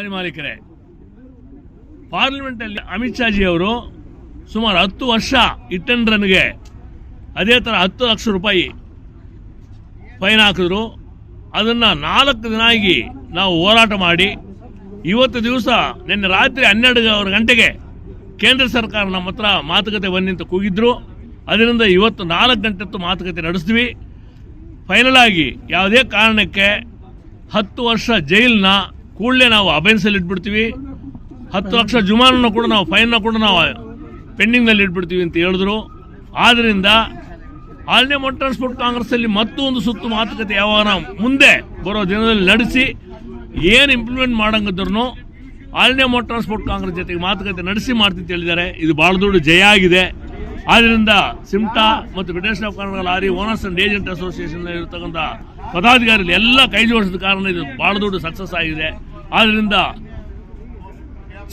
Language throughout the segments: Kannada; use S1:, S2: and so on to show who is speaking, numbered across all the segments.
S1: ಲಾರಿ ಮಾಲೀಕರೇ, ಪಾರ್ಲಿಮೆಂಟಲ್ಲಿ ಅಮಿತ್ ಶಾಜಿ ಅವರು ಸುಮಾರು ಹತ್ತು ವರ್ಷ ಇಟ್ಟನ್ರನ್ಗೆ ಅದೇ ಥರ ಹತ್ತು ಲಕ್ಷ ರೂಪಾಯಿ ಫೈನ್ ಹಾಕಿದ್ರು. ಅದನ್ನು ನಾಲ್ಕು ದಿನ ಆಗಿ ನಾವು ಹೋರಾಟ ಮಾಡಿ, ಇವತ್ತು ದಿವಸ ನಿನ್ನೆ ರಾತ್ರಿ ಹನ್ನೆರಡು ಗಂಟೆಗೆ ಕೇಂದ್ರ ಸರ್ಕಾರ ನಮ್ಮ ಹತ್ರ ಮಾತುಕತೆ ಬಂದಿಂತ ಕೂಗಿದ್ರು. ಅದರಿಂದ ಇವತ್ತು ನಾಲ್ಕು ಗಂಟೆ ಹೊತ್ತು ಮಾತುಕತೆ ನಡೆಸಿದ್ವಿ. ಫೈನಲ್ ಆಗಿ ಯಾವುದೇ ಕಾರಣಕ್ಕೆ ಹತ್ತು ವರ್ಷ ಜೈಲನ್ನ ಕೂಡಲೇ ನಾವು ಅಬೆನ್ಸಲ್ಲಿ ಇಟ್ಬಿಡ್ತೀವಿ. ಹತ್ತು ಲಕ್ಷ ಜುಮಾನನ್ನು ಕೂಡ ನಾವು ಫೈನ್ನ ಕೂಡ ನಾವು ಪೆಂಡಿಂಗ್ನಲ್ಲಿ ಇಟ್ಬಿಡ್ತೀವಿ ಅಂತ ಹೇಳಿದ್ರು. ಆದ್ದರಿಂದ ಆಲ್ನೇ ಮೋಟ್ ಟ್ರಾನ್ಸ್ಪೋರ್ಟ್ ಕಾಂಗ್ರೆಸ್ಸಲ್ಲಿ ಮತ್ತೊಂದು ಸುತ್ತು ಮಾತುಕತೆ ಯಾವಾಗ ಮುಂದೆ ಬರೋ ದಿನದಲ್ಲಿ ನಡೆಸಿ ಏನು ಇಂಪ್ಲಿಮೆಂಟ್ ಮಾಡಂಗಿದ್ರು ಆಲ್ನೇ ಮೋಟ್ ಟ್ರಾನ್ಸ್ಪೋರ್ಟ್ ಕಾಂಗ್ರೆಸ್ ಜೊತೆಗೆ ಮಾತುಕತೆ ನಡೆಸಿ ಮಾಡ್ತೀವಿ ಹೇಳಿದ್ದಾರೆ. ಇದು ಭಾಳ ದೊಡ್ಡ ಜಯ ಆಗಿದೆ. ಆದ್ದರಿಂದ ಸಿಮ್ಟಾ ಮತ್ತು federation of Karnataka lorry owners and agent association ಇರತಕ್ಕಂಥ ಪದಾಧಿಕಾರಿಗಳು ಎಲ್ಲ ಕೈ ಜೋಡಿಸಿದ ಕಾರಣ ಇದು ಭಾಳ ದೊಡ್ಡ ಸಕ್ಸಸ್ ಆಗಿದೆ. ಆದ್ದರಿಂದ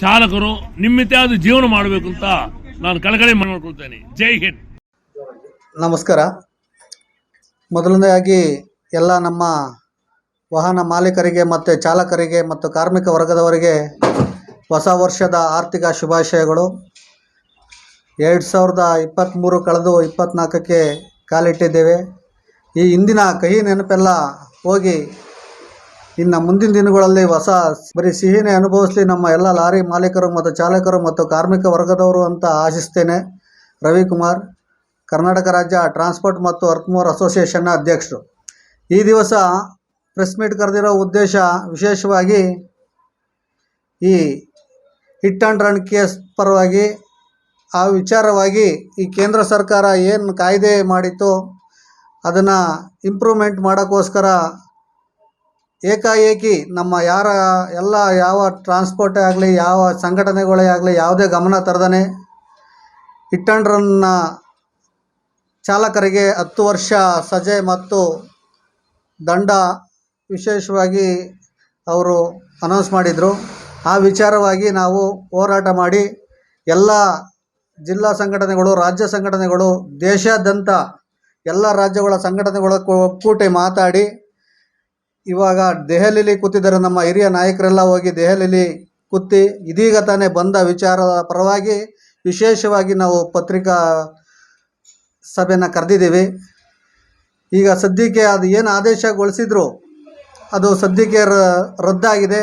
S1: ಚಾಲಕರು ನಿಮ್ಮಿತ್ಯಾದ ಜೀವನ ಮಾಡಬೇಕು ಅಂತ ನಾನು ಕಳಕಳಿ ಮಾಡ್ಕೊಳ್ತೇನೆ. ಜೈ ಹಿಂದ್.
S2: ನಮಸ್ಕಾರ. ಮೊದಲನೇದಾಗಿ ಎಲ್ಲ ನಮ್ಮ ವಾಹನ ಮಾಲೀಕರಿಗೆ ಮತ್ತು ಚಾಲಕರಿಗೆ ಮತ್ತು ಕಾರ್ಮಿಕ ವರ್ಗದವರಿಗೆ ಹೊಸ ವರ್ಷದ ಆರ್ಥಿಕ ಶುಭಾಶಯಗಳು. ಎರಡು ಸಾವಿರದ ಇಪ್ಪತ್ತ್ಮೂರು ಕಳೆದು ಇಪ್ಪತ್ತ್ನಾಲ್ಕಕ್ಕೆ ಕಾಲಿಟ್ಟಿದ್ದೇವೆ. ಈ ಹಿಂದಿನ ಕಹಿ ನೆನಪೆಲ್ಲ ಹೋಗಿ ಇನ್ನು ಮುಂದಿನ ದಿನಗಳಲ್ಲಿ ಹೊಸ ಬರೀ ಸಿಹಿನೇ ಅನುಭವಿಸಲಿ ನಮ್ಮ ಎಲ್ಲ ಲಾರಿ ಮಾಲೀಕರು ಮತ್ತು ಚಾಲಕರು ಮತ್ತು ಕಾರ್ಮಿಕ ವರ್ಗದವರು ಅಂತ ಆಶಿಸ್ತೇನೆ. ರವಿಕುಮಾರ್, ಕರ್ನಾಟಕ ರಾಜ್ಯ ಟ್ರಾನ್ಸ್ಪೋರ್ಟ್ ಮತ್ತು ವರ್ಕ್ಮೋರ್ ಅಸೋಸಿಯೇಷನ್ನ ಅಧ್ಯಕ್ಷರು. ಈ ದಿವಸ ಪ್ರೆಸ್ ಮೀಟ್ ಕರೆದಿರೋ ಉದ್ದೇಶ ವಿಶೇಷವಾಗಿ ಈ ಹಿಟ್ ಆ್ಯಂಡ್ ರನ್ ಕೇಸ್ ಪರವಾಗಿ ಆ ವಿಚಾರವಾಗಿ ಈ ಕೇಂದ್ರ ಸರ್ಕಾರ ಏನು ಕಾಯ್ದೆ ಮಾಡಿತ್ತು ಅದನ್ನು ಇಂಪ್ರೂವ್ಮೆಂಟ್ ಮಾಡೋಕ್ಕೋಸ್ಕರ ಏಕಾಏಕಿ ನಮ್ಮ ಯಾರ, ಎಲ್ಲ ಯಾವ ಟ್ರಾನ್ಸ್ಪೋರ್ಟೇ ಆಗಲಿ, ಯಾವ ಸಂಘಟನೆಗಳೇ ಆಗಲಿ, ಯಾವುದೇ ಗಮನ ತರದೇ ಇಟ್ಟಂಡ್ರನ್ನ ಚಾಲಕರಿಗೆ ಹತ್ತು ವರ್ಷ ಸಜೆ ಮತ್ತು ದಂಡ ವಿಶೇಷವಾಗಿ ಅವರು ಅನೌನ್ಸ್ ಮಾಡಿದರು. ಆ ವಿಚಾರವಾಗಿ ನಾವು ಹೋರಾಟ ಮಾಡಿ ಎಲ್ಲ ಜಿಲ್ಲಾ ಸಂಘಟನೆಗಳು, ರಾಜ್ಯ ಸಂಘಟನೆಗಳು, ದೇಶಾದ್ಯಂತ ಎಲ್ಲ ರಾಜ್ಯಗಳ ಸಂಘಟನೆಗಳ ಕೂಟಿ ಮಾತಾಡಿ ಇವಾಗ ದೆಹಲಿಲಿ ಕೂತಿದ್ದಾರೆ ನಮ್ಮ ಹಿರಿಯ ನಾಯಕರೆಲ್ಲ ಹೋಗಿ ದೆಹಲಿಲಿ ಕೂತಿ ಇದೀಗ ತಾನೇ ಬಂದ ವಿಚಾರದ ಪರವಾಗಿ ವಿಶೇಷವಾಗಿ ನಾವು ಪತ್ರಿಕಾ ಸಭೆನ ಕರೆದಿದ್ದೀವಿ. ಈಗ ಸದ್ಯಕ್ಕೆ ಅದು ಏನು ಆದೇಶಗೊಳಿಸಿದ್ರು ಅದು ಸದ್ಯಕ್ಕೆ ರದ್ದಾಗಿದೆ.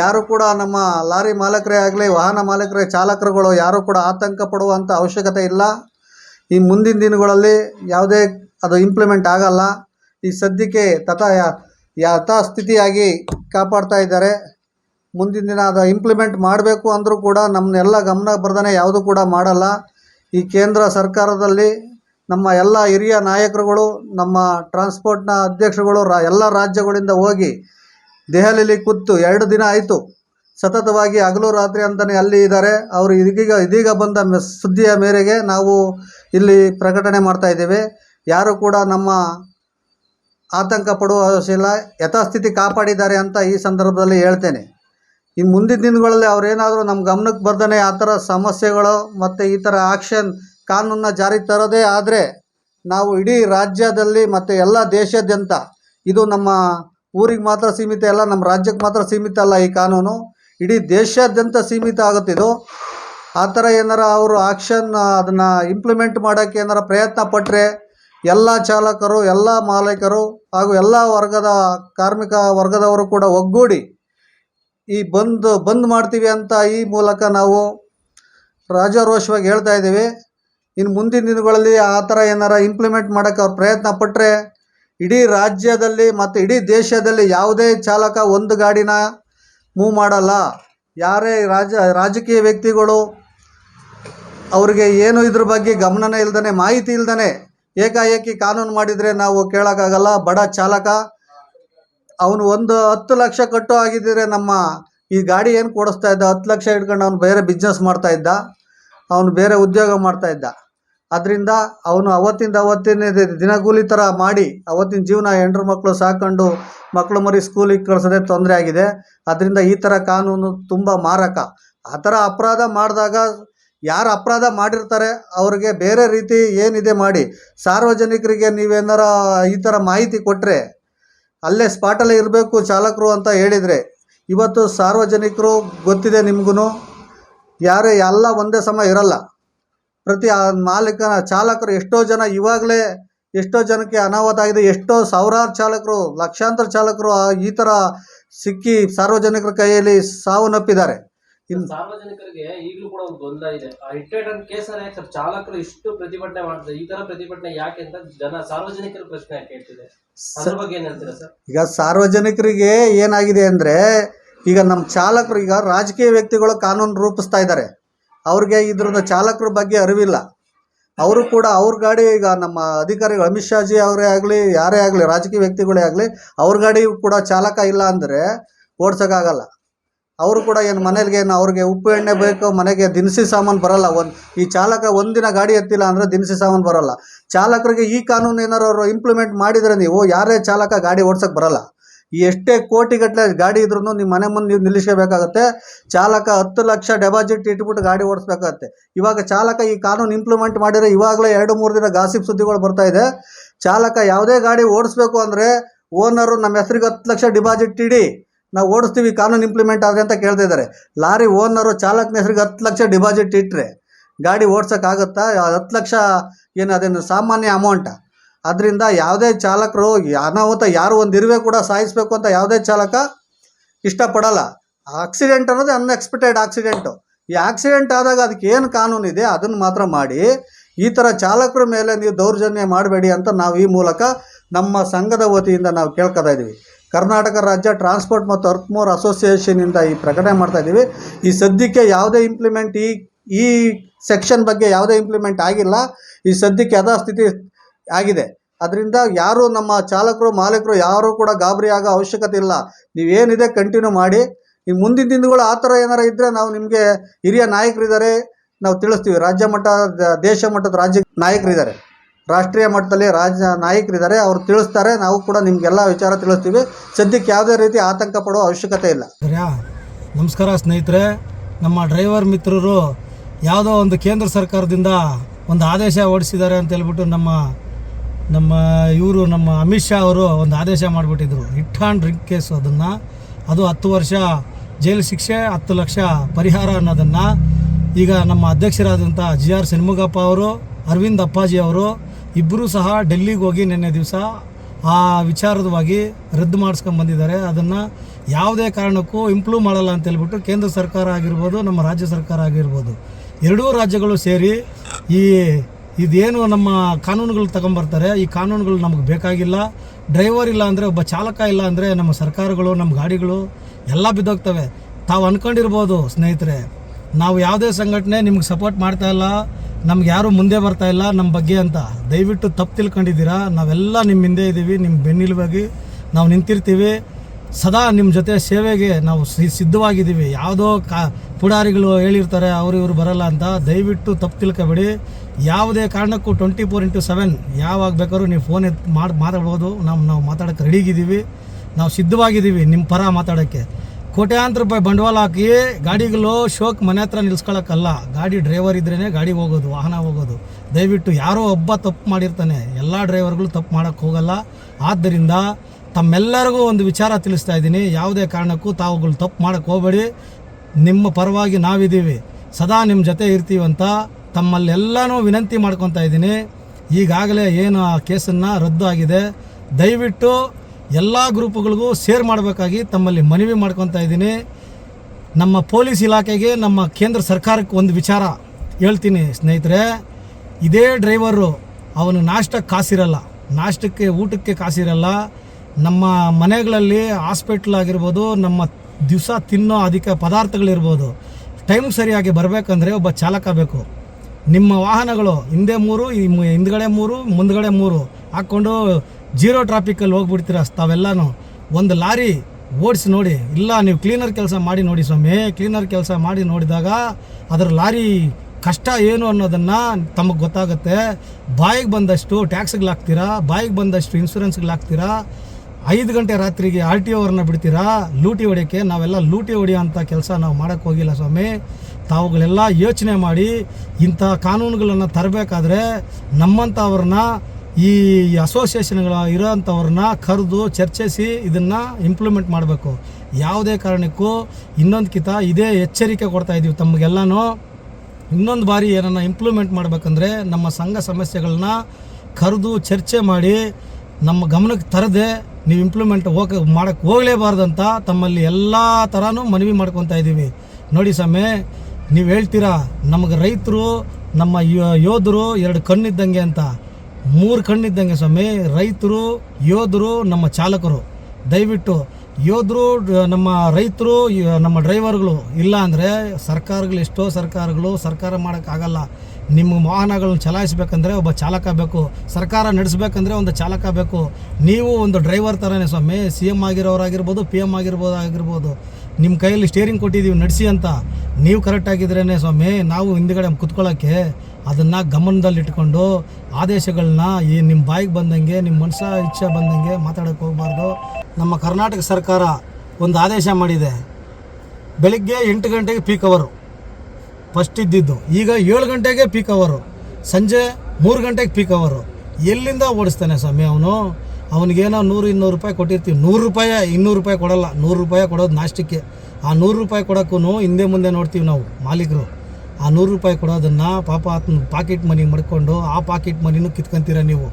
S2: ಯಾರು ಕೂಡ ನಮ್ಮ ಲಾರಿ ಮಾಲಕರೇ ಆಗಲಿ, ವಾಹನ ಮಾಲಕರೇ, ಚಾಲಕರುಗಳು ಯಾರು ಕೂಡ ಆತಂಕ ಪಡುವಂಥ ಅವಶ್ಯಕತೆ ಇಲ್ಲ. ಈ ಮುಂದಿನ ದಿನಗಳಲ್ಲಿ ಯಾವುದೇ ಅದು ಇಂಪ್ಲಿಮೆಂಟ್ ಆಗಲ್ಲ. ಈ ಸದ್ಯಕ್ಕೆ ತಥಾ ಯಥಾಸ್ಥಿತಿಯಾಗಿ ಕಾಪಾಡ್ತಾ ಇದ್ದಾರೆ. ಮುಂದಿನ ದಿನ ಅದು ಇಂಪ್ಲಿಮೆಂಟ್ ಮಾಡಬೇಕು ಅಂದರೂ ಕೂಡ ನಮ್ಮನ್ನೆಲ್ಲ ಗಮನ ಬರ್ದೇ ಯಾವುದೂ ಕೂಡ ಮಾಡಲ್ಲ. ಈ ಕೇಂದ್ರ ಸರ್ಕಾರದಲ್ಲಿ ನಮ್ಮ ಎಲ್ಲ ಹಿರಿಯ ನಾಯಕರುಗಳು, ನಮ್ಮ ಟ್ರಾನ್ಸ್ಪೋರ್ಟ್ನ ಅಧ್ಯಕ್ಷರುಗಳು, ರಾ, ಎಲ್ಲ ರಾಜ್ಯಗಳಿಂದ ಹೋಗಿ ದೆಹಲಿಯಲ್ಲಿ ಕೂತು ಎರಡು ದಿನ ಆಯಿತು. ಸತತವಾಗಿ ಹಗಲು ರಾತ್ರಿ ಅಂತಲೇ ಅಲ್ಲಿ ಇದ್ದಾರೆ. ಅವರು ಇದೀಗ ಇದೀಗ ಬಂದ ಸುದ್ದಿಯ ಮೇರೆಗೆ ನಾವು ಇಲ್ಲಿ ಪ್ರಕಟಣೆ ಮಾಡ್ತಾ ಇದ್ದೇವೆ. ಯಾರು ಕೂಡ ನಮ್ಮ ಆತಂಕ ಪಡುವ ಅವಶ್ಯ ಇಲ್ಲ ಯಥಾಸ್ಥಿತಿ ಕಾಪಾಡಿದ್ದಾರೆ ಅಂತ ಈ ಸಂದರ್ಭದಲ್ಲಿ ಹೇಳ್ತೇನೆ. ಇನ್ನು ಮುಂದಿನ ದಿನಗಳಲ್ಲಿ ಅವರೇನಾದರೂ ನಮ್ಮ ಗಮನಕ್ಕೆ ಬರ್ದೇ ಆ ಥರ ಸಮಸ್ಯೆಗಳು ಮತ್ತು ಈ ಥರ ಆಕ್ಷನ್ ಕಾನೂನನ್ನ ಜಾರಿಗೆ ತರೋದೇ ಆದರೆ ನಾವು ಇಡೀ ರಾಜ್ಯದಲ್ಲಿ ಮತ್ತು ಎಲ್ಲ ದೇಶಾದ್ಯಂತ ಇದು ನಮ್ಮ ಊರಿಗೆ ಮಾತ್ರ ಸೀಮಿತ ಅಲ್ಲ, ನಮ್ಮ ರಾಜ್ಯಕ್ಕೆ ಮಾತ್ರ ಸೀಮಿತ ಅಲ್ಲ ಈ ಕಾನೂನು. ಇಡೀ ದೇಶಾದ್ಯಂತ ಸೀಮಿತ ಆಗುತ್ತಿದ್ದು ಆ ಥರ ಏನಾರ ಅವರು ಆಕ್ಷನ್ ಅದನ್ನು ಇಂಪ್ಲಿಮೆಂಟ್ ಮಾಡೋಕ್ಕೆ ಏನಾರ ಪ್ರಯತ್ನ ಪಟ್ಟರೆ ಎಲ್ಲ ಚಾಲಕರು, ಎಲ್ಲ ಮಾಲೀಕರು ಹಾಗೂ ಎಲ್ಲ ವರ್ಗದ ಕಾರ್ಮಿಕ ವರ್ಗದವರು ಕೂಡ ಒಗ್ಗೂಡಿ ಈ ಬಂದ್ ಬಂದ್ ಮಾಡ್ತೀವಿ ಅಂತ ಈ ಮೂಲಕ ನಾವು ರಾಜಾರೋಷವಾಗಿ ಹೇಳ್ತಾ ಇದ್ದೀವಿ. ಇನ್ನು ಮುಂದಿನ ದಿನಗಳಲ್ಲಿ ಆ ಥರ ಏನಾರ ಇಂಪ್ಲಿಮೆಂಟ್ ಮಾಡೋಕ್ಕೆ ಅವ್ರು ಪ್ರಯತ್ನ ಪಟ್ಟರೆ ಇಡೀ ರಾಜ್ಯದಲ್ಲಿ ಮತ್ತು ಇಡೀ ದೇಶದಲ್ಲಿ ಯಾವುದೇ ಚಾಲಕ ಒಂದು ಗಾಡಿನ ಮೂವ್ ಮಾಡಲ್ಲ. ಯಾರೇ ರಾಜ, ರಾಜಕೀಯ ವ್ಯಕ್ತಿಗಳು, ಅವರಿಗೆ ಏನು ಇದ್ರ ಬಗ್ಗೆ ಗಮನನೇ ಇಲ್ದೇ ಮಾಹಿತಿ ಇಲ್ದೇ ಏಕಾಏಕಿ ಕಾನೂನು ಮಾಡಿದರೆ ನಾವು ಕೇಳೋಕ್ಕಾಗಲ್ಲ. ಬಡ ಚಾಲಕ. ಅವನು ಒಂದು ಹತ್ತು ಲಕ್ಷ ಕಟ್ಟು ಆಗಿದ್ದರೆ ನಮ್ಮ ಈ ಗಾಡಿ ಏನು ಕೊಡಿಸ್ತಾ ಇದ್ದ? ಹತ್ತು ಲಕ್ಷ ಇಟ್ಕೊಂಡು ಅವನು ಬೇರೆ ಬಿಸ್ನೆಸ್ ಮಾಡ್ತಾ ಇದ್ದ. ಅವನು ಬೇರೆ ಉದ್ಯೋಗ ಮಾಡ್ತಾ ಇದ್ದ. ಅದರಿಂದ ಅವನು ಅವತ್ತಿಂದ ಅವತ್ತಿನ ದಿನಗೂಲಿ ಥರ ಮಾಡಿ, ಅವತ್ತಿನ ಜೀವನ ಹೆಂಡ್ರು ಮಕ್ಕಳು ಸಾಕೊಂಡು ಮಕ್ಕಳು ಮರಿ ಸ್ಕೂಲಿಗೆ ಕಳ್ಸೋದೇ ತೊಂದರೆ ಆಗಿದೆ. ಅದರಿಂದ ಈ ಥರ ಕಾನೂನು ತುಂಬ ಮಾರಕ. ಆ ಥರ ಅಪರಾಧ ಮಾಡಿದಾಗ ಯಾರು ಅಪರಾಧ ಮಾಡಿರ್ತಾರೆ, ಅವ್ರಿಗೆ ಬೇರೆ ರೀತಿ ಏನಿದೆ ಮಾಡಿ. ಸಾರ್ವಜನಿಕರಿಗೆ ನೀವೇನಾರ ಈ ಥರ ಮಾಹಿತಿ ಕೊಟ್ಟರೆ ಅಲ್ಲೇ ಸ್ಪಾಟಲ್ಲೇ ಇರಬೇಕು ಚಾಲಕರು ಅಂತ ಹೇಳಿದರೆ, ಇವತ್ತು ಸಾರ್ವಜನಿಕರು ಗೊತ್ತಿದೆ ನಿಮಗೂ ಯಾರೇ, ಎಲ್ಲ ಒಂದೇ ಸಮ ಇರಲ್ಲ. ಪ್ರತಿ ಮಾಲೀಕನ ಚಾಲಕರು ಎಷ್ಟೋ ಜನ ಇವಾಗಲೇ ಎಷ್ಟೋ ಜನಕ್ಕೆ ಅನಾಹುತ ಆಗಿದೆ, ಎಷ್ಟೋ ಸಾವಿರಾರು ಚಾಲಕರು, ಲಕ್ಷಾಂತರ ಚಾಲಕರು ಈ ಥರ ಸಿಕ್ಕಿ ಸಾರ್ವಜನಿಕರ ಕೈಯಲ್ಲಿ ಸಾವನ್ನಪ್ಪಿದ್ದಾರೆ
S3: ಸಾರ್ವಜನಿಕರಿಗೆ ಈಗಲೂ ಕೂಡ ಒಂದು ಗೊಂದಲ ಇದೆ. ಇಟ್ಟೆಡ್ ಅಂಡ್ ಕೇಸಲ್ಲಿ ಸರ್ ಚಾಲಕರು ಇಷ್ಟು ಪ್ರತಿಭಟನೆ ಮಾಡ್ತಾರೆ ಈ ತರ ಪ್ರತಿಭಟನೆ ಯಾಕೆ ಅಂತ ಜನ ಸಾರ್ವಜನಿಕರ ಪ್ರಶ್ನೆ ಕೇಳ್ತಿದೆ ಅದ್ರ ಬಗ್ಗೆ ಏನ್ ಹೇಳ್ತೀರಾ ಸರ್?
S2: ಈಗ ಸಾರ್ವಜನಿಕರಿಗೆ ಏನಾಗಿದೆ ಅಂದ್ರೆ ಈಗ ನಮ್ಮ ಚಾಲಕರು ಈಗ ರಾಜಕೀಯ ವ್ಯಕ್ತಿಗಳು ಕಾನೂನು ರೂಪಿಸ್ತಾ ಇದ್ದಾರೆ. ಅವ್ರಿಗೆ ಇದ್ರದ ಚಾಲಕರ ಬಗ್ಗೆ ಅರಿವಿಲ್ಲ. ಅವರು ಕೂಡ ಅವ್ರ ಗಾಡಿ ಈಗ ನಮ್ಮ ಅಧಿಕಾರಿಗಳು ಅಮಿತ್ ಶಾಜಿ ಅವರೇ ಆಗಲಿ ಯಾರೇ ಆಗಲಿ ರಾಜಕೀಯ ವ್ಯಕ್ತಿಗಳೇ ಆಗಲಿ ಅವ್ರ ಗಾಡಿ ಕೂಡ ಚಾಲಕ ಇಲ್ಲ ಅಂದರೆ ಓಡ್ಸೋಕ್ಕಾಗಲ್ಲ. ಅವರು ಕೂಡ ಏನು ಮನೇಲಿಗೇನು ಅವ್ರಿಗೆ ಉಪ್ಪು ಎಣ್ಣೆ ಬೇಕು, ಮನೆಗೆ ದಿನಸಿ ಸಾಮಾನು ಬರಲ್ಲ. ಒಂದು ಈ ಚಾಲಕ ಒಂದಿನ ಗಾಡಿ ಎತ್ತಿಲ್ಲ ಅಂದರೆ ದಿನಸಿ ಸಾಮಾನು ಬರಲ್ಲ. ಚಾಲಕರಿಗೆ ಈ ಕಾನೂನು ಏನಾರು ಅವರು ಇಂಪ್ಲಿಮೆಂಟ್ ಮಾಡಿದರೆ ನೀವು, ಯಾರೇ ಚಾಲಕ ಗಾಡಿ ಓಡ್ಸೋಕೆ ಬರಲ್ಲ. ಈ ಎಷ್ಟೇ ಕೋಟಿಗಟ್ಟಲೆ ಗಾಡಿ ಇದ್ರೂ ನಿಮ್ಮ ಮನೆ ಮುಂದೆ ನೀವು ನಿಲ್ಲಿಸಬೇಕಾಗತ್ತೆ ಚಾಲಕ ಹತ್ತು ಲಕ್ಷ ಡೆಪಾಸಿಟ್ ಇಟ್ಬಿಟ್ಟು ಗಾಡಿ ಓಡಿಸ್ಬೇಕಾಗತ್ತೆ. ಇವಾಗ ಚಾಲಕ ಈ ಕಾನೂನು ಇಂಪ್ಲಿಮೆಂಟ್ ಮಾಡಿದರೆ ಇವಾಗಲೇ ಎರಡು, ಮೂರು ದಿನ ಗಾಸಿಪ್ ಸುದ್ದಿಗಳು ಬರ್ತಾ ಇದೆ. ಚಾಲಕ ಯಾವುದೇ ಗಾಡಿ ಓಡಿಸ್ಬೇಕು ಅಂದರೆ ಓನರು ನಮ್ಮ ಹೆಸರಿಗೆ ಹತ್ತು ಲಕ್ಷ ಡಿಪಾಸಿಟ್ ಇಡಿ. ನಾವು ಓಡಿಸ್ತೀವಿ, ಕಾನೂನು ಇಂಪ್ಲಿಮೆಂಟ್ ಆದರೆ ಅಂತ ಕೇಳ್ತಾ ಇದ್ದಾರೆ. ಲಾರಿ ಓನರು ಚಾಲಕನ ಹೆಸರಿಗೆ ಹತ್ತು ಲಕ್ಷ ಡಿಪಾಸಿಟ್ ಇಟ್ಟರೆ ಗಾಡಿ ಓಡ್ಸೋಕ್ಕಾಗುತ್ತಾ ಹತ್ತು ಲಕ್ಷ ಏನು ಅದೇನು ಸಾಮಾನ್ಯ ಅಮೌಂಟ ಅದರಿಂದ ಯಾವುದೇ ಚಾಲಕರು ಅನಾಹುತ ಯಾರು ಒಂದು ಇರುವೆ ಕೂಡ ಸಾಯಿಸಬೇಕು ಅಂತ ಯಾವುದೇ ಚಾಲಕ ಇಷ್ಟಪಡಲ್ಲ. ಆಕ್ಸಿಡೆಂಟ್ ಅನ್ನೋದು ಅನ್ಎಕ್ಸ್ಪೆಕ್ಟೆಡ್ ಆಕ್ಸಿಡೆಂಟು ಈ ಆಕ್ಸಿಡೆಂಟ್ ಆದಾಗ ಅದಕ್ಕೆ ಏನು ಕಾನೂನಿದೆ ಅದನ್ನು ಮಾತ್ರ ಮಾಡಿ, ಈ ಥರ ಚಾಲಕರ ಮೇಲೆ ನೀವು ದೌರ್ಜನ್ಯ ಮಾಡಬೇಡಿ ಅಂತ ನಾವು ಈ ಮೂಲಕ ನಮ್ಮ ಸಂಘದ ವತಿಯಿಂದ ನಾವು ಕೇಳ್ಕೊತಾ ಇದ್ದೀವಿ ಕರ್ನಾಟಕ ರಾಜ್ಯ ಟ್ರಾನ್ಸ್ಪೋರ್ಟ್ ಮತ್ತು ಅರ್ತ್ಮೋರ್ ಅಸೋಸಿಯೇಷನಿಂದ ಈ ಪ್ರಕಟಣೆ ಮಾಡ್ತಾ ಇದ್ದೀವಿ. ಈ ಸದ್ಯಕ್ಕೆ ಯಾವುದೇ ಇಂಪ್ಲಿಮೆಂಟ್ ಈ ಈ ಸೆಕ್ಷನ್ ಬಗ್ಗೆ ಯಾವುದೇ ಇಂಪ್ಲಿಮೆಂಟ್ ಆಗಿಲ್ಲ. ಈ ಸದ್ಯಕ್ಕೆ ಯಥಾಸ್ಥಿತಿ ಆಗಿದೆ. ಅದರಿಂದ ಯಾರು ನಮ್ಮ ಚಾಲಕರು, ಮಾಲೀಕರು ಯಾರೂ ಕೂಡ ಗಾಬರಿ ಆಗೋ ಅವಶ್ಯಕತೆ ಇಲ್ಲ. ನೀವೇನಿದೆ ಕಂಟಿನ್ಯೂ ಮಾಡಿ. ಈ ಮುಂದಿನ ದಿನಗಳು ಆ ಥರ ಏನಾರ ಇದ್ದರೆ ನಾವು ನಿಮಗೆ ಹಿರಿಯ ನಾಯಕರಿದ್ದಾರೆ. ನಾವು ತಿಳಿಸ್ತೀವಿ. ರಾಜ್ಯ ಮಟ್ಟ, ದೇಶ ಮಟ್ಟದ ರಾಜ್ಯ ನಾಯಕರಿದ್ದಾರೆ. ರಾಷ್ಟ್ರೀಯ ಮಟ್ಟದಲ್ಲಿ ರಾಜ ನಾಯಕರಿದ್ದಾರೆ, ಅವರು ತಿಳಿಸ್ತಾರೆ, ನಾವು ಕೂಡ ನಿಮಗೆಲ್ಲ ವಿಚಾರ ತಿಳಿಸ್ತೀವಿ. ಸದ್ಯಕ್ಕೆ ಯಾವುದೇ ರೀತಿ ಆತಂಕ ಪಡುವ ಅವಶ್ಯಕತೆ ಇಲ್ಲ.
S4: ನಮಸ್ಕಾರ ಸ್ನೇಹಿತರೆ. ನಮ್ಮ ಡ್ರೈವರ್ ಮಿತ್ರರು ಯಾವುದೋ ಒಂದು ಕೇಂದ್ರ ಸರ್ಕಾರದಿಂದ ಒಂದು ಆದೇಶ ಹೊಡಿಸಿದ್ದಾರೆ ಅಂತ ಹೇಳ್ಬಿಟ್ಟು ನಮ್ಮ ನಮ್ಮ ಇವರು, ನಮ್ಮ ಅಮಿತ್ ಶಾ ಅವರು ಒಂದು ಆದೇಶ ಮಾಡಿಬಿಟ್ಟಿದ್ರು. ಹಿಟ್ ಆ್ಯಂಡ್ ಡ್ರಿಂಕ್ ಕೇಸು ಅದನ್ನು. ಅದು ಹತ್ತು ವರ್ಷ ಜೈಲು ಶಿಕ್ಷೆ, ಹತ್ತು ಲಕ್ಷ ಪರಿಹಾರ ಅನ್ನೋದನ್ನು. ಈಗ ನಮ್ಮ ಅಧ್ಯಕ್ಷರಾದಂಥ ಜಿ ಆರ್ ಅವರು, ಅರವಿಂದ್ ಅಪ್ಪಾಜಿ ಅವರು ಇಬ್ಬರೂ ಸಹ ಡೆಲ್ಲಿಗೆ ಹೋಗಿ ನಿನ್ನೆ ದಿವಸ ಆ ವಿಚಾರದವಾಗಿ ರದ್ದು ಮಾಡಿಸ್ಕೊಂಡು ಬಂದಿದ್ದಾರೆ. ಅದನ್ನು ಯಾವುದೇ ಕಾರಣಕ್ಕೂ ಇಂಪ್ರೂವ್ ಮಾಡಲ್ಲ ಅಂತ ಹೇಳ್ಬಿಟ್ಟು ಕೇಂದ್ರ ಸರ್ಕಾರ ಆಗಿರ್ಬೋದು, ನಮ್ಮ ರಾಜ್ಯ ಸರ್ಕಾರ ಆಗಿರ್ಬೋದು, ಎರಡೂ ರಾಜ್ಯಗಳು ಸೇರಿ ಈ ಇದೇನು ನಮ್ಮ ಕಾನೂನುಗಳು ತಗೊಂಬರ್ತಾರೆ, ಈ ಕಾನೂನುಗಳು ನಮಗೆ ಬೇಕಾಗಿಲ್ಲ. ಡ್ರೈವರ್ ಇಲ್ಲ ಅಂದರೆ, ಒಬ್ಬ ಚಾಲಕ ಇಲ್ಲ ಅಂದರೆ ನಮ್ಮ ಸರ್ಕಾರಗಳು, ನಮ್ಮ ಗಾಡಿಗಳು ಎಲ್ಲ ಬಿದ್ದೋಗ್ತವೆ. ತಾವು ಅಂದ್ಕೊಂಡಿರ್ಬೋದು ಸ್ನೇಹಿತರೆ, ನಾವು ಯಾವುದೇ ಸಂಘಟನೆ ನಿಮ್ಗೆ ಸಪೋರ್ಟ್ ಮಾಡ್ತಾ ಇಲ್ಲ ನಮ್ಗೆ ಯಾರೂ ಮುಂದೆ ಬರ್ತಾ ಇಲ್ಲ ನಮ್ಮ ಬಗ್ಗೆ ಅಂತ ದಯವಿಟ್ಟು ತಪ್ಪು ತಿಳ್ಕೊಂಡಿದ್ದೀರಾ? ನಾವೆಲ್ಲ ನಿಮ್ಮ ಹಿಂದೆ ಇದ್ದೀವಿ ನಿಮ್ಮ ಬೆನ್ನಿಲುವಾಗಿ ನಾವು ನಿಂತಿರ್ತೀವಿ. ಸದಾ ನಿಮ್ಮ ಜೊತೆ ಸೇವೆಗೆ ನಾವು ಸಿದ್ಧವಾಗಿದ್ದೀವಿ. ಯಾವುದೋ ಕಾ ಪುಡಾರಿಗಳು ಹೇಳಿರ್ತಾರೆ, ಅವರು ಇವರು ಬರಲ್ಲ ಅಂತ ದಯವಿಟ್ಟು ತಪ್ಪು ತಿಳ್ಕೊಬೇಡಿ. ಯಾವುದೇ ಕಾರಣಕ್ಕೂ ಟ್ವೆಂಟಿ ಫೋರ್ ಇಂಟು ಸೆವೆನ್ ಯಾವಾಗ ಬೇಕಾದ್ರೂ ನೀವು ಫೋನ್ ಎತ್ತಿ ಮಾಡಿ ಮಾತಾಡ್ಬೋದು. ನಾವು ನಾವು ಮಾತಾಡೋಕ್ಕೆ ರೆಡಿಗಿದ್ದೀವಿ ನಾವು ಸಿದ್ಧವಾಗಿದ್ದೀವಿ ನಿಮ್ಮ ಪರ ಮಾತಾಡೋಕ್ಕೆ. ಕೋಟ್ಯಾಂತರ ರೂಪಾಯಿ ಬಂಡವಾಳ ಹಾಕಿ ಗಾಡಿಗಳು ಶೋಕ್ ಮನೆ ಹತ್ರ ನಿಲ್ಸ್ಕೊಳಕ್ಕಲ್ಲ. ಗಾಡಿ ಡ್ರೈವರ್ ಇದ್ರೇ ಗಾಡಿ ಹೋಗೋದು, ವಾಹನ ಹೋಗೋದು. ದಯವಿಟ್ಟು ಯಾರೋ ಒಬ್ಬ ತಪ್ಪು ಮಾಡಿರ್ತಾನೆ. ಎಲ್ಲ ಡ್ರೈವರ್ಗಳು ತಪ್ಪು ಮಾಡೋಕ್ಕೆ ಹೋಗಲ್ಲ. ಆದ್ದರಿಂದ ತಮ್ಮೆಲ್ಲರಿಗೂ ಒಂದು ವಿಚಾರ ತಿಳಿಸ್ತಾ ಇದ್ದೀನಿ. ಯಾವುದೇ ಕಾರಣಕ್ಕೂ ತಾವುಗಳು ತಪ್ಪು ಮಾಡೋಕ್ಕೆ ಹೋಗಬೇಡಿ. ನಿಮ್ಮ ಪರವಾಗಿ ನಾವಿದ್ದೀವಿ. ಸದಾ ನಿಮ್ಮ ಜೊತೆ ಇರ್ತೀವಂತ ತಮ್ಮಲ್ಲೆಲ್ಲನೂ ವಿನಂತಿ ಮಾಡ್ಕೊತಾ ಇದ್ದೀನಿ. ಈಗಾಗಲೇ ಏನು ಆ ಕೇಸನ್ನು ರದ್ದು ಆಗಿದೆ. ದಯವಿಟ್ಟು ಎಲ್ಲ ಗ್ರೂಪ್ಗಳಿಗೂ ಶೇರ್ ಮಾಡಬೇಕಾಗಿ ತಮ್ಮಲ್ಲಿ ಮನವಿ ಮಾಡ್ಕೊತಾ ಇದ್ದೀನಿ. ನಮ್ಮ ಪೊಲೀಸ್ ಇಲಾಖೆಗೆ ನಮ್ಮ ಕೇಂದ್ರ ಸರ್ಕಾರಕ್ಕೆ ಒಂದು ವಿಚಾರ ಹೇಳ್ತೀನಿ ಸ್ನೇಹಿತರೆ. ಇದೇ ಡ್ರೈವರು ಅವನು ನಾಷ್ಟಕ್ಕೆ ಕಾಸಿರಲ್ಲ, ನಾಷ್ಟಕ್ಕೆ ಊಟಕ್ಕೆ ಕಾಸಿರಲ್ಲ. ನಮ್ಮ ಮನೆಗಳಲ್ಲಿ ಹಾಸ್ಪಿಟ್ಲ್ ಆಗಿರ್ಬೋದು, ನಮ್ಮ ದಿವಸ ತಿನ್ನೋ ಅಧಿಕ ಪದಾರ್ಥಗಳಿರ್ಬೋದು, ಟೈಮ್ ಸರಿಯಾಗಿ ಬರಬೇಕಂದ್ರೆ ಒಬ್ಬ ಚಾಲಕ ಬೇಕು. ನಿಮ್ಮ ವಾಹನಗಳು ಹಿಂದೆ ಮೂರು ಹಿಂದ್ಗಡೆ ಮೂರು, ಮುಂದ್ಗಡೆ ಮೂರು ಹಾಕ್ಕೊಂಡು ಜೀರೋ ಟ್ರಾಫಿಕಲ್ಲಿ ಹೋಗ್ಬಿಡ್ತೀರ ತಾವೆಲ್ಲನೂ? ಒಂದು ಲಾರಿ ಓಡಿಸಿ ನೋಡಿ. ಇಲ್ಲ, ನೀವು ಕ್ಲೀನರ್ ಕೆಲಸ ಮಾಡಿ ನೋಡಿ ಸ್ವಾಮಿ. ಕ್ಲೀನರ್ ಕೆಲಸ ಮಾಡಿ ನೋಡಿದಾಗ ಅದರ ಲಾರಿ ಕಷ್ಟ ಏನು ಅನ್ನೋದನ್ನು ತಮಗೆ ಗೊತ್ತಾಗುತ್ತೆ. ಬಾಯಿಗೆ ಬಂದಷ್ಟು ಟ್ಯಾಕ್ಸ್ಗಳು ಹಾಕ್ತೀರಾ? ಬಾಯಿಗೆ ಬಂದಷ್ಟು ಇನ್ಸೂರೆನ್ಸ್ಗಳು ಹಾಕ್ತೀರಾ? ಐದು ಗಂಟೆ ರಾತ್ರಿಗೆ ಆರ್ ಟಿ ಅವ್ರನ್ನ ಬಿಡ್ತೀರಾ? ಲೂಟಿ ಹೊಡಿಯೋಕ್ಕೆ ನಾವೆಲ್ಲ ಲೂಟಿ ಹೊಡಿಯೋ ಅಂಥ ಕೆಲಸ ನಾವು ಮಾಡೋಕ್ಕೋಗಿಲ್ಲ ಸ್ವಾಮಿ. ತಾವುಗಳೆಲ್ಲ ಯೋಚನೆ ಮಾಡಿ ಇಂಥ ಕಾನೂನುಗಳನ್ನು ತರಬೇಕಾದ್ರೆ ನಮ್ಮಂಥವ್ರನ್ನ ಈ ಅಸೋಸಿಯೇಷನ್ಗಳ ಇರೋಂಥವ್ರನ್ನ ಕರೆದು ಚರ್ಚಿಸಿ ಇದನ್ನು ಇಂಪ್ಲಿಮೆಂಟ್ ಮಾಡಬೇಕು. ಯಾವುದೇ ಕಾರಣಕ್ಕೂ ಇನ್ನೊಂದು ಕಿತ ಇದೇ ಎಚ್ಚರಿಕೆ ಕೊಡ್ತಾ ಇದ್ದೀವಿ ತಮಗೆಲ್ಲನೂ. ಇನ್ನೊಂದು ಬಾರಿ ಏನನ್ನ ಇಂಪ್ಲಿಮೆಂಟ್ ಮಾಡಬೇಕಂದ್ರೆ ನಮ್ಮ ಸಂಘ ಸಮಸ್ಯೆಗಳನ್ನ ಕರೆದು ಚರ್ಚೆ ಮಾಡಿ ನಮ್ಮ ಗಮನಕ್ಕೆ ತರದೆ ನೀವು ಇಂಪ್ಲಿಮೆಂಟ್ ಹೋಗ ಮಾಡೋಕ್ಕೆ ಹೋಗಲೇಬಾರ್ದಂತ ತಮ್ಮಲ್ಲಿ ಎಲ್ಲ ಥರನೂ ಮನವಿ ಮಾಡ್ಕೊತಾ ಇದ್ದೀವಿ ನೋಡಿ ಸ್ವಾಮಿ ನೀವು ಹೇಳ್ತೀರಾ, ನಮಗೆ ರೈತರು, ನಮ್ಮ ಯೋಧರು ಎರಡು ಕಣ್ಣಿದ್ದಂಗೆ ಅಂತ. ಮೂರು ಕಣ್ಣಿದ್ದಂಗೆ ಸ್ವಾಮಿ, ರೈತರು, ಯೋಧರು, ನಮ್ಮ ಚಾಲಕರು. ದಯವಿಟ್ಟು ಯೋಧರು ನಮ್ಮ ರೈತರು ನಮ್ಮ ಡ್ರೈವರ್ಗಳು, ಇಲ್ಲ ಅಂದರೆ ಸರ್ಕಾರಗಳು, ಎಷ್ಟೋ ಸರ್ಕಾರಗಳು ಸರ್ಕಾರ ಮಾಡೋಕ್ಕಾಗಲ್ಲ ನಿಮ್ಮ ವಾಹನಗಳನ್ನ ಚಲಾಯಿಸ್ಬೇಕಂದ್ರೆ ಒಬ್ಬ ಚಾಲಕ ಬೇಕು. ಸರ್ಕಾರ ನಡೆಸ್ಬೇಕಂದ್ರೆ ಒಂದು ಚಾಲಕ ಬೇಕು. ನೀವು ಒಂದು ಡ್ರೈವರ್ ಥರನೇ ಸ್ವಾಮಿ, ಸಿ ಎಂ ಆಗಿರೋರಾಗಿರ್ಬೋದು ಪಿ ಎಂ ಆಗಿರ್ಬೋದು ಆಗಿರ್ಬೋದು. ನಿಮ್ಮ ಕೈಯಲ್ಲಿ ಸ್ಟೇರಿಂಗ್ ಕೊಟ್ಟಿದ್ದೀವಿ ನಡೆಸಿ ಅಂತ. ನೀವು ಕರೆಕ್ಟ್ ಆಗಿದ್ರೇ ಸ್ವಾಮಿ, ನಾವು ಹಿಂದ್ಗಡೆ ಕುತ್ಕೊಳ್ಳೋಕ್ಕೆ ಅದನ್ನು ಗಮನದಲ್ಲಿಟ್ಕೊಂಡು ಆದೇಶಗಳನ್ನ ಈ ನಿಮ್ಮ ಬಾಯಿಗೆ ಬಂದಂಗೆ ನಿಮ್ಮ ಮನಸ್ಸ ಇಚ್ಛೆ ಬಂದಂಗೆ ಮಾತಾಡೋಕ್ಕೆ ಹೋಗಬಾರ್ದು. ನಮ್ಮ ಕರ್ನಾಟಕ ಸರ್ಕಾರ ಒಂದು ಆದೇಶ ಮಾಡಿದೆ. ಬೆಳಿಗ್ಗೆ ಎಂಟು ಗಂಟೆಗೆ ಪೀಕ್ ಅವರು ಫಸ್ಟ್ ಇದ್ದಿದ್ದು. ಈಗ ಏಳು ಗಂಟೆಗೆ ಪೀಕ್ ಅವರು ಸಂಜೆ ಮೂರು ಗಂಟೆಗೆ ಪೀಕ್ ಅವರು ಎಲ್ಲಿಂದ ಓಡಿಸ್ತಾನೆ ಸ್ವಾಮಿ ಅವನು? ಅವನಿಗೇನೋ ನೂರು, ಇನ್ನೂರು ರೂಪಾಯಿ ಕೊಟ್ಟಿರ್ತೀವಿ. ನೂರು ರೂಪಾಯಿ, ಇನ್ನೂರು ರೂಪಾಯಿ ಕೊಡಲ್ಲ. ನೂರು ರೂಪಾಯಿ ಕೊಡೋದು ನಾಷ್ಟಕ್ಕೆ ಆ ನೂರು ರೂಪಾಯಿ ಕೊಡೋಕ್ಕೂ ಹಿಂದೆ ಮುಂದೆ ನೋಡ್ತೀವಿ ನಾವು, ಮಾಲೀಕರು. ಆ ನೂರು ರೂಪಾಯಿ ಕೊಡೋದನ್ನು ಪಾಪ ಆತನ ಪಾಕೆಟ್ ಮನಿ ಮಡ್ಕೊಂಡು ಆ ಪಾಕೆಟ್ ಮನಿನೂ ಕಿತ್ಕೊಂತೀರ ನೀವು.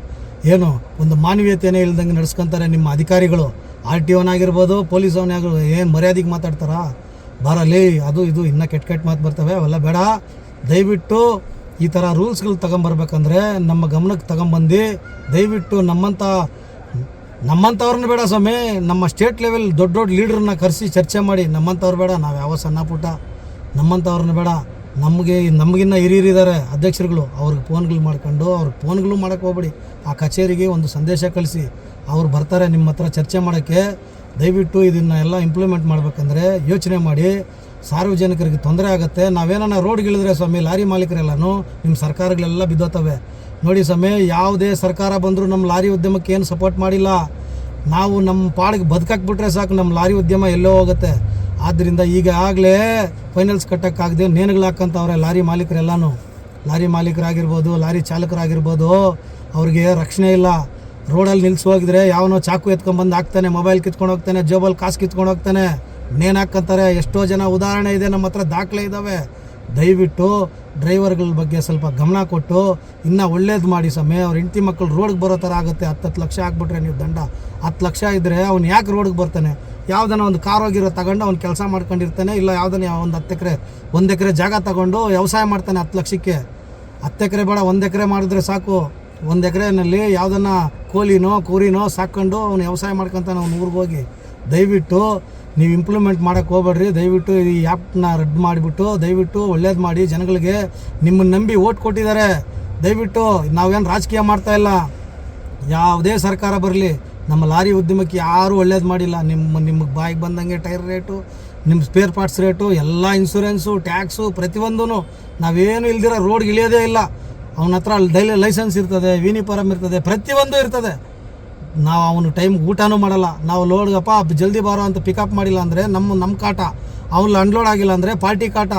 S4: ಏನು, ಒಂದು ಮಾನವೀಯತೆಯೇ ಇಲ್ದಂಗೆ ನಡ್ಸ್ಕೊಂತಾರೆ ನಿಮ್ಮ ಅಧಿಕಾರಿಗಳು. ಆರ್ ಟಿ ಅವನಾಗಿರ್ಬೋದು ಪೊಲೀಸ್ ಅವನಾಗಿರ್ಬೋದು ಏನು ಮರ್ಯಾದೆಗೆ ಮಾತಾಡ್ತಾರಾ? ಬರಲಿ ಅದು, ಇದು, ಇನ್ನೂ ಕೆಟ್ಟ ಕೆಟ್ಟ ಮಾತು ಬರ್ತವೆ, ಅವೆಲ್ಲ ಬೇಡ. ದಯವಿಟ್ಟು ಈ ಥರ ರೂಲ್ಸ್ಗಳು ತಗೊಂಬರ್ಬೇಕಂದ್ರೆ ನಮ್ಮ ಗಮನಕ್ಕೆ ತಗೊಂಬಂದು ದಯವಿಟ್ಟು ನಮ್ಮಂಥ ನಮ್ಮಂಥವ್ರನ್ನ ಬೇಡ ಸ್ವಾಮಿ. ನಮ್ಮ ಸ್ಟೇಟ್ ಲೆವೆಲ್ ದೊಡ್ಡ ದೊಡ್ಡ ಲೀಡ್ರನ್ನ ಕರೆಸಿ ಚರ್ಚೆ ಮಾಡಿ ನಮ್ಮಂಥವ್ರು ಬೇಡ, ನಾವು ಯಾವ ಸಣ್ಣ ಪುಟ್ಟ. ನಮ್ಮಂಥವ್ರನ್ನ ಬೇಡ. ನಮಗೆ, ನಮಗಿನ್ನ ಹಿರಿಯರಿದ್ದಾರೆ ಅಧ್ಯಕ್ಷರುಗಳು, ಅವ್ರಿಗೆ ಫೋನ್ಗಳು ಮಾಡ್ಕೊಂಡು, ಅವ್ರಿಗೆ ಫೋನ್ಗಳು ಮಾಡೋಕ್ಕೆ ಹೋಗ್ಬೇಡಿ. ಆ ಕಚೇರಿಗೆ ಒಂದು ಸಂದೇಶ ಕಳಿಸಿ, ಅವ್ರು ಬರ್ತಾರೆ ನಿಮ್ಮ ಹತ್ರ ಚರ್ಚೆ ಮಾಡೋಕ್ಕೆ. ದಯವಿಟ್ಟು ಇದನ್ನು ಎಲ್ಲ ಇಂಪ್ಲಿಮೆಂಟ್ ಮಾಡಬೇಕಂದ್ರೆ ಯೋಚನೆ ಮಾಡಿ. ಸಾರ್ವಜನಿಕರಿಗೆ ತೊಂದರೆ ಆಗುತ್ತೆ. ನಾವೇನ ರೋಡ್ಗಿಳಿದ್ರೆ ಸ್ವಾಮಿ, ಲಾರಿ ಮಾಲೀಕರೆಲ್ಲನೂ ನಿಮ್ಮ ಸರ್ಕಾರಗಳೆಲ್ಲ ಬಿದ್ದೋತವೆ ನೋಡಿ ಸ್ವಾಮಿ, ಯಾವುದೇ ಸರ್ಕಾರ ಬಂದರೂ ನಮ್ಮ ಲಾರಿ ಉದ್ಯಮಕ್ಕೆ ಏನು ಸಪೋರ್ಟ್ ಮಾಡಿಲ್ಲ. ನಾವು ನಮ್ಮ ಪಾಡಿಗೆ ಬದುಕಾಕ್ಬಿಟ್ರೆ ಸಾಕು ನಮ್ಮ ಲಾರಿ ಉದ್ಯಮ ಎಲ್ಲೋ ಹೋಗುತ್ತೆ. ಆದ್ದರಿಂದ ಈಗಾಗಲೇ ಫೈನಲ್ಸ್ ಕಟ್ಟೋಕ್ಕಾಗದೆ ನೇಣುಗಳು ಹಾಕ್ಕಂತವ್ರೆ ಲಾರಿ ಮಾಲೀಕರೆಲ್ಲನೂ. ಲಾರಿ ಮಾಲೀಕರಾಗಿರ್ಬೋದು, ಲಾರಿ ಚಾಲಕರಾಗಿರ್ಬೋದು, ಅವ್ರಿಗೆ ರಕ್ಷಣೆ ಇಲ್ಲ. ರೋಡಲ್ಲಿ ನಿಲ್ಸಿ ಹೋಗಿದ್ರೆ ಯಾವನೋ ಚಾಕು ಎತ್ಕೊಂಡ್ಬಂದು ಹಾಕ್ತಾನೆ ಮೊಬೈಲ್ ಕಿತ್ಕೊಂಡು ಹೋಗ್ತಾನೆ, ಜೋಬಲ್ ಕಾಸು ಕಿತ್ಕೊಂಡು ಹೋಗ್ತಾನೆ. ನೇಣು ಹಾಕ್ಕಂತಾರೆ? ಎಷ್ಟೋ ಜನ ಉದಾಹರಣೆ ಇದೆ, ನಮ್ಮ ಹತ್ರ ದಾಖಲೆ ಇದ್ದಾವೆ ದಯವಿಟ್ಟು ಡ್ರೈವರ್ಗಳ ಬಗ್ಗೆ ಸ್ವಲ್ಪ ಗಮನ ಕೊಟ್ಟು, ಇನ್ನೂ ಒಳ್ಳೇದು ಮಾಡಿ ಸಮಯ ಅವ್ರ ಹೆಂಡತಿ ಮಕ್ಕಳು ರೋಡ್ಗೆ ಬರೋ ಥರ ಆಗುತ್ತೆ. ಹತ್ತು ಹತ್ತು ಲಕ್ಷ ಹಾಕ್ಬಿಟ್ರೆ ನೀವು ದಂಡ. ಹತ್ತು ಲಕ್ಷ ಇದ್ದರೆ ಅವ್ನು ಯಾಕೆ ರೋಡ್ಗೆ ಬರ್ತಾನೆ? ಯಾವ್ದನ ಒಂದು ಕಾರ್ ಹೋಗಿರೋ ತಗೊಂಡು ಅವ್ನು ಕೆಲಸ ಮಾಡ್ಕೊಂಡಿರ್ತಾನೆ, ಇಲ್ಲ ಯಾವ್ದನ್ನ ಒಂದು ಹತ್ತು ಎಕರೆ ಒಂದು ಎಕರೆ ಜಾಗ ತಗೊಂಡು ವ್ಯವಸಾಯ ಮಾಡ್ತಾನೆ ಹತ್ತು ಲಕ್ಷಕ್ಕೆ. ಹತ್ತು ಎಕರೆ ಬೇಡ, ಒಂದು ಎಕರೆ ಮಾಡಿದ್ರೆ ಸಾಕು. ಒಂದು ಎಕರೆನಲ್ಲಿ ಯಾವುದನ್ನ ಕೋಲಿನೋ, ಕುರಿನೋ ಸಾಕ್ಕೊಂಡು ಅವನು ವ್ಯವಸಾಯ ಮಾಡ್ಕೊತಾನೆ ಅವ್ನು ಊರಿಗೆ ಹೋಗಿ, ದಯವಿಟ್ಟು ನೀವು ಇಂಪ್ಲಿಮೆಂಟ್ ಮಾಡೋಕ್ಕೆ ಹೋಗ್ಬೇಡ್ರಿ. ದಯವಿಟ್ಟು ಈ ಆ್ಯಪ್ನ ರದ್ದು ಮಾಡಿಬಿಟ್ಟು, ದಯವಿಟ್ಟು ಒಳ್ಳೇದು ಮಾಡಿ ಜನಗಳಿಗೆ ನಿಮ್ಮನ್ನು ನಂಬಿ ಓಟ್ ಕೊಟ್ಟಿದ್ದಾರೆ ದಯವಿಟ್ಟು ನಾವೇನು ರಾಜಕೀಯ ಮಾಡ್ತಾ ಇಲ್ಲ. ಯಾವುದೇ ಸರ್ಕಾರ ಬರಲಿ, ನಮ್ಮ ಲಾರಿ ಉದ್ಯಮಕ್ಕೆ ಯಾರೂ ಒಳ್ಳೇದು ಮಾಡಿಲ್ಲ. ನಿಮ್ಮ ನಿಮಗೆ ಬಾಯಿಗೆ ಬಂದಂಗೆ ಟೈರ್ ರೇಟು ನಿಮ್ಮ ಸ್ಪೇರ್ ಪಾರ್ಟ್ಸ್ ರೇಟು, ಎಲ್ಲ ಇನ್ಸೂರೆನ್ಸು ಟ್ಯಾಕ್ಸು ಪ್ರತಿಯೊಂದೂ ನಾವೇನು ಇಲ್ದಿರೋ ರೋಡ್ಗೆ ಇಳಿಯೋದೇ ಇಲ್ಲ. ಅವನ ಹತ್ರ ಡೈಲಿ ಲೈಸೆನ್ಸ್ ಇರ್ತದೆ ವಿನಿಫಾರಮ್ ಇರ್ತದೆ, ಪ್ರತಿಯೊಂದು ಇರ್ತದೆ. ನಾವು ಅವನು ಟೈಮ್ ಊಟನೂ ಮಾಡಲ್ಲ. ನಾವು ಲೋಡ್ಗಪ್ಪ ಜಲ್ದಿ ಬಾರೋ ಅಂತ ಪಿಕಪ್ ಮಾಡಿಲ್ಲ ಅಂದರೆ ನಮ್ಮ ನಮ್ಮ ಕಾಟ. ಅವ್ನು ಅನ್ಲೋಡ್ ಆಗಿಲ್ಲ ಅಂದರೆ ಪಾರ್ಟಿ ಕಾಟ.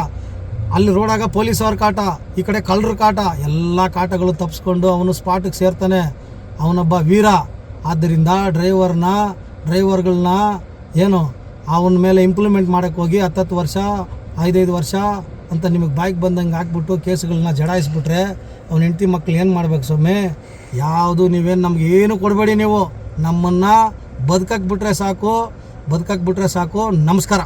S4: ಅಲ್ಲಿ ರೋಡಾಗ ಪೊಲೀಸವ್ರ ಕಾಟ, ಈ ಕಡೆ ಕಳ್ಳರು ಕಾಟ. ಎಲ್ಲ ಕಾಟಗಳು ತಪ್ಪಿಸ್ಕೊಂಡು ಅವನು ಸ್ಪಾಟಿಗೆ ಸೇರ್ತಾನೆ. ಅವನೊಬ್ಬ ವೀರ. ಆದ್ದರಿಂದ ಡ್ರೈವರ್ನ ಡ್ರೈವರ್ಗಳನ್ನ ಏನು, ಅವನ ಮೇಲೆ ಇಂಪ್ಲಿಮೆಂಟ್ ಮಾಡೋಕ್ಕೋಗಿ ಹತ್ತತ್ತು ವರ್ಷ, ಐದೈದು ವರ್ಷ ಅಂತ ನಿಮಗೆ ಬಾಯ್ಗೆ ಬಂದಂಗೆ ಹಾಕ್ಬಿಟ್ಟು ಕೇಸುಗಳನ್ನ ಜಡಾಯಿಸ್ಬಿಟ್ರೆ ಅವ್ನ ಹೆಂಡತಿ ಮಕ್ಳು ಏನು ಮಾಡ್ಬೇಕು ಸ್ವಾಮಿ? ಯಾವುದು ನೀವೇನು ನಮ್ಗೆ ಏನು ಕೊಡಬೇಡಿ ನೀವು. ನಮ್ಮನ್ನು ಬದುಕಕ್ಕೆ ಬಿಟ್ಟರೆ ಸಾಕು ಬದುಕಕ್ಕೆ ಬಿಟ್ಟರೆ ಸಾಕು. ನಮಸ್ಕಾರ.